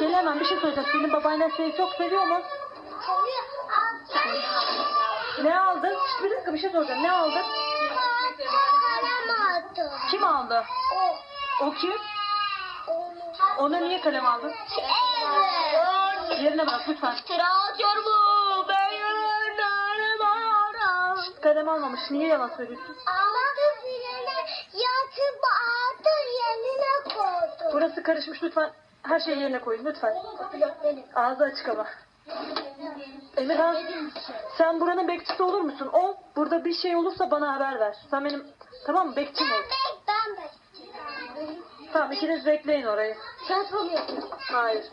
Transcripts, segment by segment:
Gelemem bir şey söyleyeceğim. Senin babaanne seni çok seviyor mu? Ne aldın? Şşt, Bir dakika bir şey soracağım. Ne aldın? Kim aldı? O kim? Ona niye kalem aldın? Yerine bırak lütfen. Ben yarınlarım Şşt, kalem almamış. Niye yalan söylüyorsun? Yatıp Burası karışmış lütfen. Her şeyi yerine koyun lütfen. Ağzı açık ama. Emirhan sen buranın bekçisi olur musun? Ol. Burada bir şey olursa bana haber ver. Sen benim tamam mı bekçim ol. Ben ben. Tamam ikiniz bekleyin orayı. Sen soruyorsun. Hayır.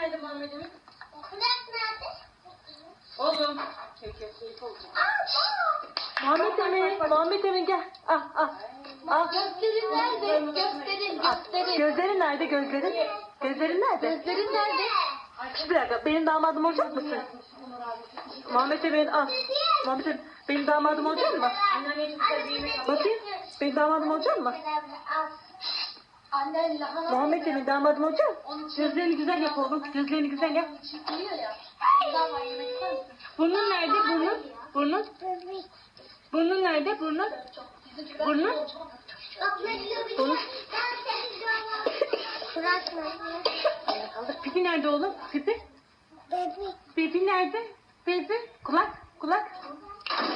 nerede Muhammed'in? Kulak nerede? Oğlum. Muhammed Emin, Muhammed Emin gel. Ah ah. Ah. Gösterin nerede? Gösterin, gösterin. Gözlerin nerede gözlerin? Gözlerin nerede? Gözlerin nerede? Şşt, Bir dakika benim damadım olacak mısın? Muhammed Emin al. Muhammed Emin benim damadım olacak mı? Bakayım. Benim damadım olacak mı? Muhammed Emin damadım olacak? Gözlerini güzel yap oğlum. Gözlerini güzel yap. Burnun nerede? Burnun. Burnun. Burnun nerede? Burnun. Burnun. Kaldır. Pipi nerede oğlum? Pipi. Bebek. Pipi nerede? Pipi. Kulak. Kulak.